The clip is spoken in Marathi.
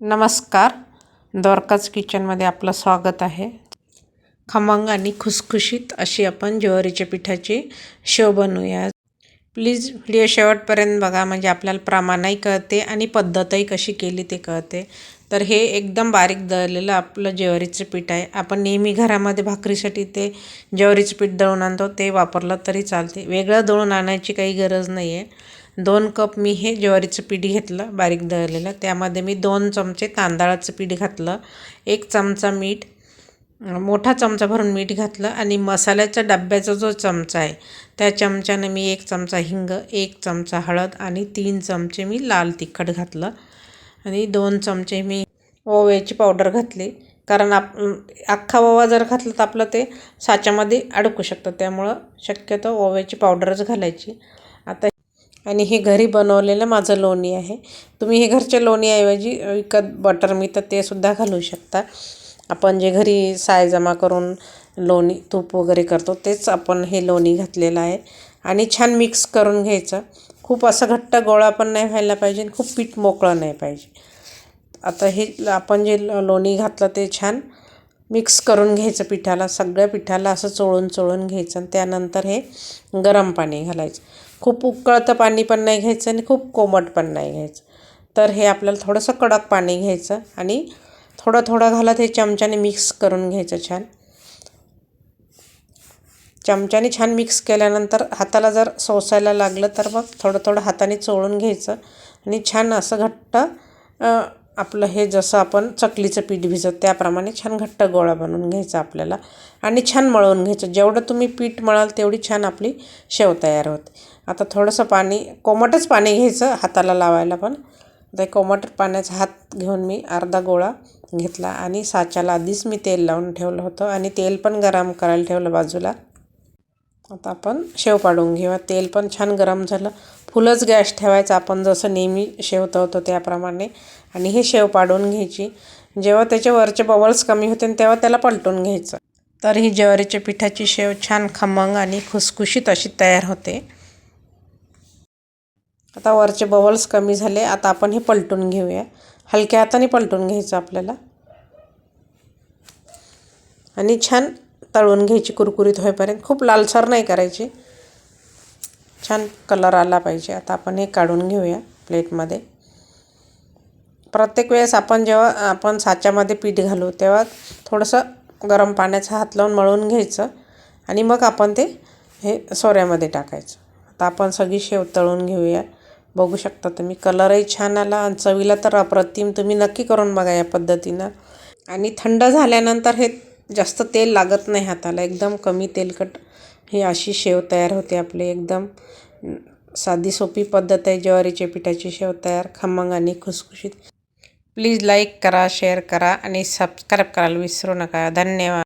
नमस्कार. द्वारकाच किचनमध्ये आपलं स्वागत आहे. खमंग आणि खुसखुशीत अशी आपण ज्वारीच्या पिठाची शेव बनवूया. प्लीज व्हिडिओ शेवटपर्यंत बघा म्हणजे आपल्याला प्रमाणही कळते आणि पद्धतही कशी केली ते कळते. तर हे एकदम बारीक दळलेलं आपलं ज्वारीचं पीठ आहे. आपण नेहमी घरामध्ये भाकरीसाठी ते ज्वारीचं पीठ दळून आणतो ते वापरलं तरी चालते. वेगळं दळून आणायची काही गरज नाही आहे दोन कप मी हे ज्वारीचं पीठ घेतलं बारीक दळलेलं. त्यामध्ये मी दोन चमचे तांदळाचं पीठ घातलं एक चमचा मीठ मोठा चमचा भरून मीठ घातलं आणि मसाल्याच्या डब्याचा जो चमचा आहे त्या चमच्यानं मी एक चमचा हिंग एक चमचा हळद आणि तीन चमचे मी लाल तिखट घातलं. आणि दोन चमचे मी ओव्याची पावडर घातली. कारण आप अख्खा ओवा जर घातला तर आपलं ते साच्यामध्ये अडकू शकतं. त्यामुळं शक्यतो ओव्याची पावडरच घालायची. आणि हे घरी बनवलेलं माझं लोणी आहे. तुम्ही हे घरच्या लोणीऐवजी विकत बटर मिळतं ते सुद्धा घालू शकता. आपण जे घरी साय जमा करून लोणी तूप वगैरे करतो तेच आपण हे लोणी घातलेलं आहे. आणि छान मिक्स करून घ्यायचं. खूप असं घट्ट गोळा पण नाही व्हायला पाहिजे खूप पीठ मोकळं नाही पाहिजे. आता हे आपण जे लोणी घातलं ते छान मिक्स करून घ्यायचं पिठाला. सगळ्या पिठाला असं चोळून चोळून घ्यायचं आणि त्यानंतर हे गरम पाणी घालायचं. खूप उकळतं पाणी पण नाही घ्यायचं आणि खूप कोमट पण नाही घ्यायचं. तर हे आपल्याला थोडंसं कडक पाणी घ्यायचं आणि थोडं थोडं घालत हे चमच्याने मिक्स करून घ्यायचं छान. चमच्याने छान मिक्स केल्यानंतर हाताला जर सोसायला लागलं तर मग थोडं थोडं हाताने चोळून घ्यायचं आणि छान असं घट्ट आपलं हे जसं आपण चकलीचं पीठ भिजत त्याप्रमाणे छान घट्ट गोळा बनवून घ्यायचा आपल्याला. आणि छान मळवून घ्यायचं. जेवढं तुम्ही पीठ मळाल तेवढी छान आपली शेव तयार होते. आता थोडंसं पाणी कोमटच पाणी घ्यायचं हाताला लावायला पण. आता कोमट पाण्याचा हात घेऊन मी अर्धा गोळा घेतला आणि साच्याला आधीच मी तेल लावून ठेवलं होतं आणि तेल पण गरम करायला ठेवलं बाजूला. आता आपण शेव पाडून घेऊया. तेल पण छान गरम झालं. फुलच गॅस ठेवायचा. आपण जसं नेहमी शेवत होतो त्याप्रमाणे. आणि हे शेव पाडून घ्यायची. जेव्हा त्याचे वरचे बबल्स कमी होते तेव्हा त्याला पलटून घ्यायचं. तर ही ज्वारीच्या पिठाची शेव छान खमंग आणि खुसखुशीत अशी तयार होते. आता वरचे बबल्स कमी झाले. आता आपण हे पलटून घेऊया. हलक्या हाताने पलटून घ्यायचं आपल्याला. आणि छान तळून घ्यायची कुरकुरीत होईपर्यंत. खूप लालसर नाही करायची. छान कलर आला पाहिजे. आता आपण हे काढून घेऊया प्लेटमध्ये. प्रत्येक वेळेस आपण जेव्हा आपण साच्यामध्ये पीठ घालू तेव्हा थोडंसं गरम पाण्याचा हात लावून मळून घ्यायचं आणि मग आपण ते हे सोऱ्यामध्ये टाकायचं. आता आपण सगळी शेव तळून घेऊया. बघू शकता तुम्ही कलरही छान आला. आणि चवीला तर अप्रतिम तुम्ही नक्की करून बघा या पद्धतीनं. आणि थंड झाल्यानंतर हे जास्त तेल लागत नाही हाताला. एकदम कमी तेलकट ही अशी शेव तयार होते आपली एकदम साधी सोपी पद्धत आहे ज्वारीच्या पिठाची शेव तयार खमंग आणि खुसखुशीत. प्लीज लाईक करा शेअर करा आणि सबस्क्राईब करायला विसरू नका. धन्यवाद.